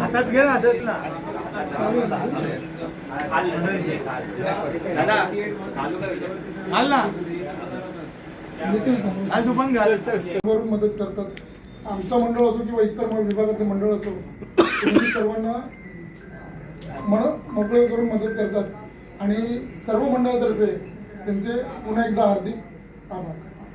हातात घे ना असत ना. घाल ना. घाल तू पण घाल. वरून मदत करतात. आमचं मंडळ असो किंवा इतर विभागातले मंडळ असो तुम्ही सर्वांना मन मोकळे करून मदत करतात. आणि सर्व मंडळातर्फे त्यांचे पुन्हा एकदा हार्दिक आभार.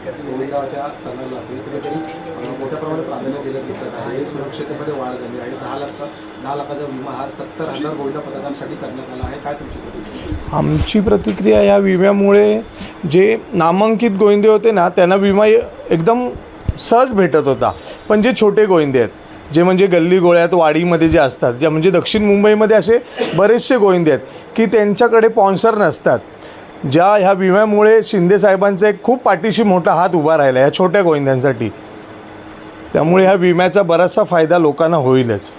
आता गोविंदाच्या सणाला असेल कुठेतरी मोठ्या प्रमाणात प्राधान्य दिलं दिसत आहे. सुरक्षिततेमध्ये वाढ झाली आहे. दहा लाख दहा लाखाचा विमा हा सत्तर हजार गोविंदा पथकांसाठी करण्यात आला आहे. काय तुमची प्रतिक्रिया? आमची प्रतिक्रिया या विम्यामुळे जे नामांकित गोविंदे होते ना त्यांना विमा एकदम सहज भेटत होता. पण जे छोटे गोविंदे आहेत जे म्हणजे गल्ली गोळ्यात वाडीमध्ये जे असतात ज्या म्हणजे दक्षिण मुंबईमध्ये असे बरेचसे गोविंदे आहेत की त्यांच्याकडे पॉन्सर नसतात. ज्या ह्या विम्यामुळे शिंदे साहेबांचा एक खूप पाठीशी मोठा हात उभा राहिला ह्या छोट्या गोविंद्यांसाठी त्यामुळे ह्या विम्याचा बराचसा फायदा लोकांना होईलच.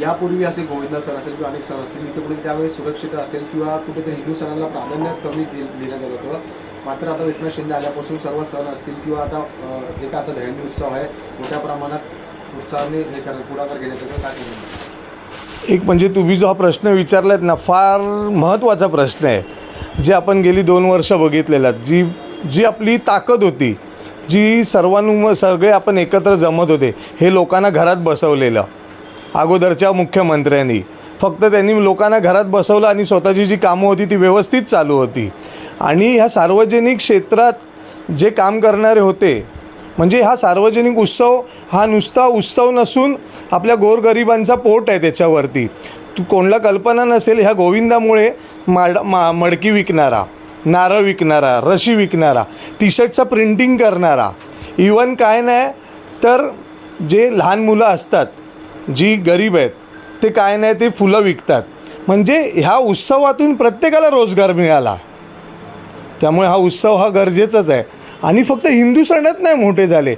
यापूर्वी असे गोविंदा सण असेल किंवा अनेक सण असतील इथे कुठे त्यावेळेस सुरक्षित असेल किंवा कुठेतरी हिंदू सणांना प्राधान्य कमी दि देण्यात आलं होतं. मात्र आता एकनाथ शिंदे आल्यापासून सर्व सण असतील किंवा आता एक आता दहंडी उत्सव आहे मोठ्या प्रमाणात उत्साहाने हे कर पुढाकार घेण्यात येतो काय एक म्हणजे तुम्ही जो हा प्रश्न विचारलात ना फार महत्त्वाचा प्रश्न आहे. जे आपण गेली दोन वर्ष बघितलेला जी जी आपली ताकद होती जी सर्वांनु सगळे आपण एकत्र जमत होते हे लोकांना घरात बसवलेलं. अगोदरच्या मुख्यमंत्र्यांनी. फक्त त्यांनी लोकांना घरात बसवलं आणि स्वतःची जी कामं होती ती व्यवस्थित चालू होती. आणि ह्या सार्वजनिक क्षेत्रात जे काम करणारे होते म्हणजे हा सार्वजनिक उत्सव हा नुसता उत्सव नसून आपल्या गोरगरिबांचा पोट आहे त्याच्यावरती. तू कोणाला कल्पना नसेल ह्या गोविंदामुळे माड मा मडकी विकणारा नारळ विकणारा रशी विकणारा टीशर्टचं प्रिंटिंग करणारा. इवन काय नाही तर जे लहान मुलं असतात जी गरीब आहेत ते काय नाही ते फुलं विकतात. म्हणजे ह्या उत्सवातून प्रत्येकाला रोजगार मिळाला. त्यामुळे हा उत्सव हा गरजेचाच आहे. आणि फक्त हिंदू सणच नाही मोठे झाले.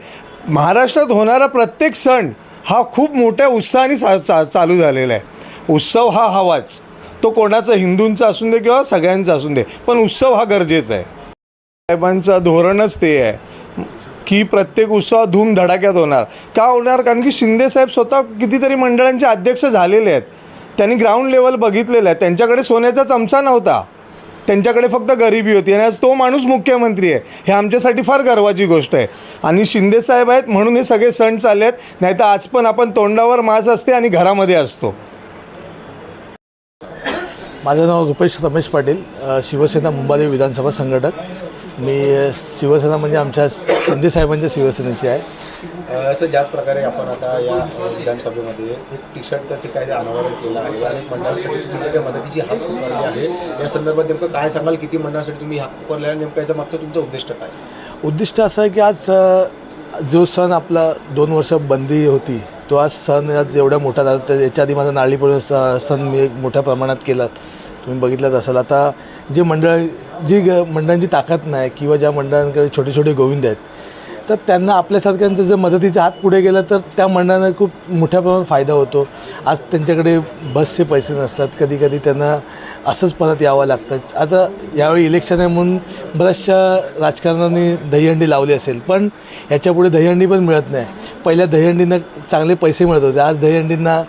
महाराष्ट्रात होणारा प्रत्येक सण हा खूप मोठ्या उत्साहाने सा चा चालू झालेला आहे. उत्सव हा हवाच. तो कोणाचा हिंदूंचा असून दे किंवा सगळ्यांचा असून दे पण उत्सव हा गरजेचा आहे. साहेबांचं धोरणच ते आहे. की प्रत्येक उत्सव धूमधडाक्यात होणार. का होणार? कारण की शिंदेसाहेब स्वतः कितीतरी मंडळांचे अध्यक्ष झालेले आहेत. त्यांनी ग्राउंड लेवल बघितलेलं आहे. त्यांच्याकडे सोन्याचा चमचा नव्हता. त्यांच्याकडे फक्त गरिबी होती. आणि आज तो माणूस मुख्यमंत्री आहे. हे आमच्यासाठी फार गर्वाची गोष्ट आहे. आणि शिंदेसाहेब आहेत म्हणून हे सगळे सण चालले आहेत. नाही तर आज पण आपण तोंडावर मास असते आणि घरामध्ये असतो. माझं नाव रुपेश रमेश पाटील शिवसेना मुंबादेवी विधानसभा संघटक. मी शिवसेना म्हणजे आमच्या शिंदे साहेबांच्या शिवसेनेची आहे. असं ज्याच प्रकारे आपण आता या विधानसभेमध्ये एक टी शर्टचं जे काही अनावरण केलं आहे आणि मंडळासाठी तुम्ही जे काही मदतीची हात पुकारली आहे या संदर्भात नेमकं काय सांगाल? किती मंडळासाठी तुम्ही हात पुकारले आणि नेमकं याच्या मागचं तुमचं उद्दिष्ट काय? उद्दिष्ट असं आहे की आज जो सण आपला दोन वर्ष बंदी होती तो आज सण आज एवढ्या मोठा झाला तर याच्या आधी माझा नाळीपळून स सण मी एक मोठ्या प्रमाणात केला. तुम्ही बघितलंच असाल. आता जे मंडळ जी ग मंडळांची ताकद नाही किंवा ज्या मंडळांकडे छोटे छोटे गोविंद आहेत तर त्यांना आपल्यासारख्यांचं जर मदतीचा हात पुढे गेला तर त्या मंडळांना खूप मोठ्या प्रमाणात फायदा होतो. आज त्यांच्याकडे बसचे पैसे नसतात. कधी कधी त्यांना असंच परत यावं लागतं. आता यावेळी इलेक्शन आहे म्हणून बऱ्याचशा राजकारणाने दहीहंडी लावली असेल पण याच्यापुढे दहीहंडी पण मिळत नाही. पहिल्या दहीहंडींना चांगले पैसे मिळत होते. आज दहीहंडींना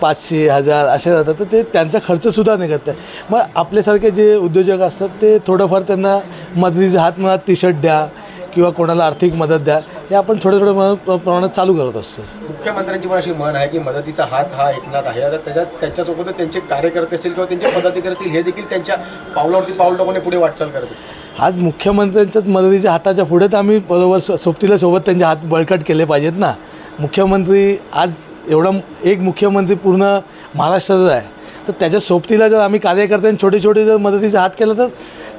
पाचशे हजार असे जातात. तर ते त्यांचा खर्चसुद्धा निघत नाही. मग आपल्यासारखे जे उद्योजक असतात ते थोडंफार त्यांना मदतीचा हात मुळात टी शर्ट द्या किंवा कोणाला आर्थिक मदत द्या हे आपण थोड्या थोड्या प्रमाणात प्रमाणात चालू करत असतो. मुख्यमंत्र्यांची पण अशी म्हण आहे की मदतीचा हात हा एकनाथ आहे. आता त्याच्यात त्याच्यासोबतच त्यांचे कार्यकर्ते असतील किंवा त्यांचे पदाधिकारी असतील हे देखील त्यांच्या पावलावरती पाऊल टाकून पुढे वाटचाल करतील. आज मुख्यमंत्र्यांच्याच मदतीच्या हाताच्या पुढे तर आम्ही बरोबर सोबतीला सोबत त्यांचे हात बळकट केले पाहिजेत ना. मुख्यमंत्री आज एवढा एक मुख्यमंत्री पूर्ण महाराष्ट्राचा आहे. तर त्याच्या सोबतीला जर आम्ही कार्यकर्त्यांनी छोटे छोटे जर मदतीचा हात केला तर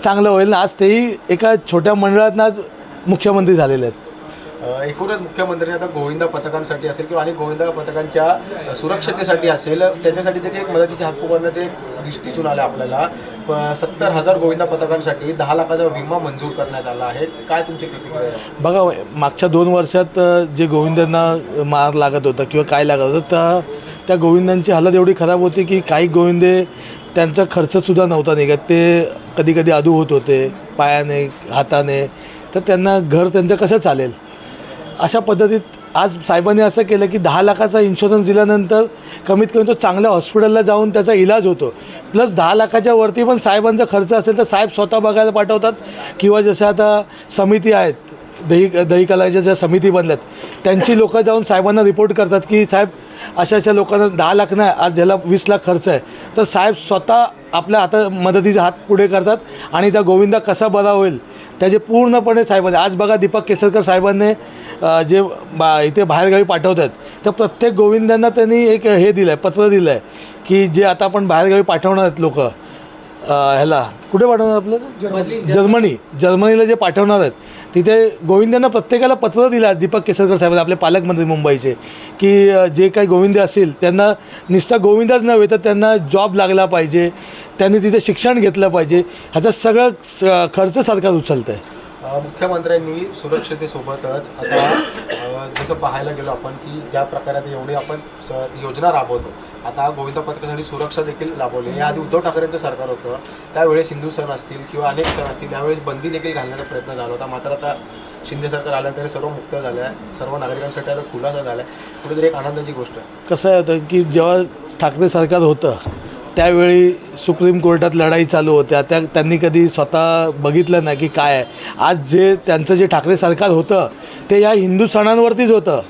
चांगलं होईल ना. आज तेही एका छोट्या मंडळातनं आज मुख्यमंत्री झालेले आहेत. एकूणच मुख्यमंत्र्यांनी आता गोविंदा पथकांसाठी असेल किंवा अनेक गोविंदा पथकांच्या सुरक्षतेसाठी असेल त्याच्यासाठी देखील एक मदतीची एक दिस दिसून आलं आपल्याला. प- सत्तर हजार गोविंदा पथकांसाठी दहा लाखाचा विमा मंजूर करण्यात आला आहे. काय तुमची प्रतिक्रिया बघा मागच्या दोन वर्षात जे गोविंदांना मार लागत होता किंवा काय लागत होतं त्या त्या गोविंदांची हालत एवढी खराब होती की काही गोविंदे त्यांचा खर्चसुद्धा नव्हता निघत. ते कधी कधी आदू होत होते पायाने हाताने. तर त्यांना घर त्यांचं कसं चालेल? अशा पद्धतीत आज साहेबांनी असं केलं की दहा लाखाचा इन्शुरन्स दिल्यानंतर कमीत कमी तो चांगल्या हॉस्पिटलला जाऊन त्याचा इलाज होतो. प्लस दहा लाखाच्या वरती पण साहेबांचा खर्च असेल तर साहेब स्वतः बघायला पाठवतात किंवा जसं आता समिती आहेत दही दही कलाच्या ज्या समिती बनल्यात त्यांची लोकं जाऊन साहेबांना रिपोर्ट करतात की साहेब अशा अशा लोकांना दहा लाख नाही आज ज्याला वीस लाख खर्च आहे. तर साहेब स्वतः आपल्या हाता मदतीचा हात पुढे करतात आणि त्या गोविंदा कसा बरा होईल त्याचे पूर्णपणे साहेबांनी आज बघा दीपक केसरकर साहेबांनी जे बा इथे बाहेरगावी पाठवत आहेत तर प्रत्येक गोविंदांना त्यांनी एक हे दिलं आहे पत्र दिलं आहे की जे आता आपण बाहेरगावी पाठवणार आहेत लोक ह्याला कुठे पाठवणार आपलं? जर्मनी. जर्मनीला जे पाठवणार आहेत तिथे गोविंदांना प्रत्येकाला पत्र दिलं दीपक केसरकर साहेबांनी आपले पालकमंत्री मुंबईचे की जे काही गोविंदे असतील त्यांना नुसता गोविंदाच नव्हे तर त्यांना जॉब लागला पाहिजे. त्यांनी तिथे शिक्षण घेतलं पाहिजे. ह्याचा सगळं खर्च सरकार उचलतं आहे मुख्यमंत्र्यांनी सुरक्षतेसोबतच आता जसं पाहायला गेलो आपण की ज्या प्रकारे आता एवढी आपण स योजना राबवतो. आता गोविंदा पथकासाठी सुरक्षा देखील राबवली. याआधी उद्धव ठाकरेंचं सरकार होतं. त्यावेळेस हिंदू सण असतील किंवा अनेक सण असतील त्यावेळेस बंदी देखील घालण्याचा प्रयत्न झाला होता. मात्र आता शिंदे सरकार आल्यानंतर सर्व मुक्त झालं आहे सर्व नागरिकांसाठी आता खुलासा झाला आहे कुठेतरी एक आनंदाची गोष्ट आहे. कसं आहे होतं की जेव्हा ठाकरे सरकार होतं त्यावेळी सुप्रीम कोर्टात लढाई चालू होत्या. त्या त्यांनी कधी स्वतः बघितलं नाही की काय आहे. आज जे त्यांचं जे ठाकरे सरकार होतं ते या हिंदू सणांवरतीच होतं.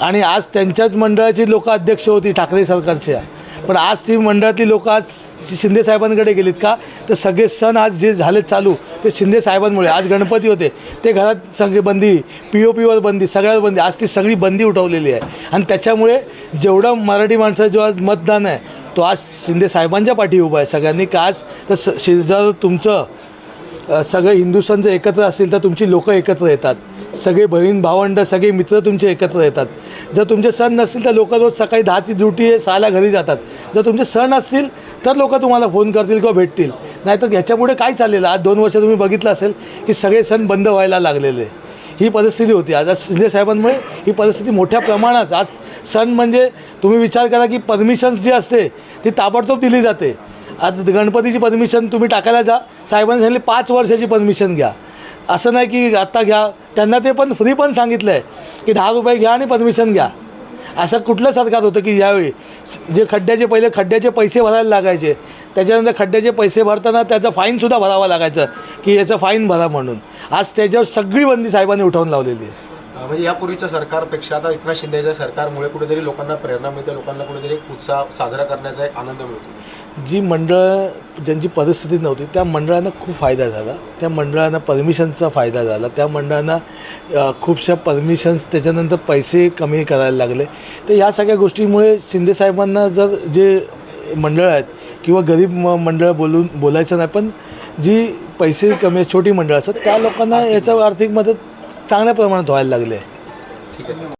आणि आज त्यांच्याच मंडळाची लोकं अध्यक्ष होती ठाकरे सरकारच्या. पण आज ती मंडळातली लोक आज शिंदे साहेबांकडे गेलीत का तर सगळे सण आज जे झाले चालू ते शिंदे साहेबांमुळे. आज गणपती होते. ते घरात सगळे बंदी पी ओ पीवर बंदी सगळ्यावर बंदी. आज ती सगळी बंदी उठवलेली आहे. आणि त्याच्यामुळे जेवढं मराठी माणसाचं जो आज मतदान आहे तो आज शिंदे साहेबांच्या पाठी उभा आहे सगळ्यांनी का आज तर स शि- जर तुमचं सगळे हिंदू सण जर एकत्र असतील तर तुमची लोकं एकत्र येतात. सगळे बहीण भावंड सगळे मित्र तुमचे एकत्र येतात. जर तुमचे सण नसतील तर लोक रोज सकाळी दहा ती ड्युटी सहाला घरी जातात. जर तुमचे सण असतील तर लोक तुम्हाला फोन करतील किंवा भेटतील. नाहीतर ह्याच्यापुढे काय चाललेलं आज दोन वर्ष तुम्ही बघितलं असेल की सगळे सण बंद व्हायला लागलेले ही परिस्थिती होती. आज आज शिंदे साहेबांमुळे ही परिस्थिती मोठ्या प्रमाणात. आज सण म्हणजे तुम्ही विचार करा की परमिशन्स जी असते ती ताबडतोब दिली जाते. आज गणपतीची परमिशन तुम्ही टाकायला जा. साहेबांनी सांगितले पाच वर्षाची परमिशन घ्या. असं नाही की आत्ता घ्या. त्यांना ते पण फ्री पण सांगितलं आहे की दहा रुपये घ्या आणि परमिशन घ्या. असं कुठलं सरकार होतं की यावेळी जे खड्ड्याचे पहिले खड्ड्याचे पैसे भरायला लागायचे. त्याच्यानंतर खड्ड्याचे पैसे भरताना त्याचं फाईनसुद्धा भरावं लागायचं की याचं फाईन भरा म्हणून. आज त्याच्यावर सगळी बंदी साहेबांनी उठवून लावलेली आहे. म्हणजे यापूर्वीच्या सरकारपेक्षा आता एकनाथ शिंदेच्या सरकारमुळे कुठेतरी लोकांना प्रेरणा मिळते लोकांना कुठेतरी एक उत्साह साजरा करण्याचा एक आनंद मिळतो. जी मंडळं ज्यांची परिस्थिती नव्हती त्या मंडळांना खूप फायदा झाला. त्या मंडळांना परमिशनचा फायदा झाला. त्या मंडळांना खूपशा परमिशन्स त्याच्यानंतर पैसे कमी करायला लागले. तर या सगळ्या गोष्टीमुळे शिंदे साहेबांना जर जे मंडळ आहेत किंवा गरीब म मंडळ बोलून बोलायचं नाही पण जी पैसे कमी छोटी मंडळं असतात त्या लोकांना याचा आर्थिक मदत चांगल्या प्रमाणात व्हायला लागले. ठीक आहे सर.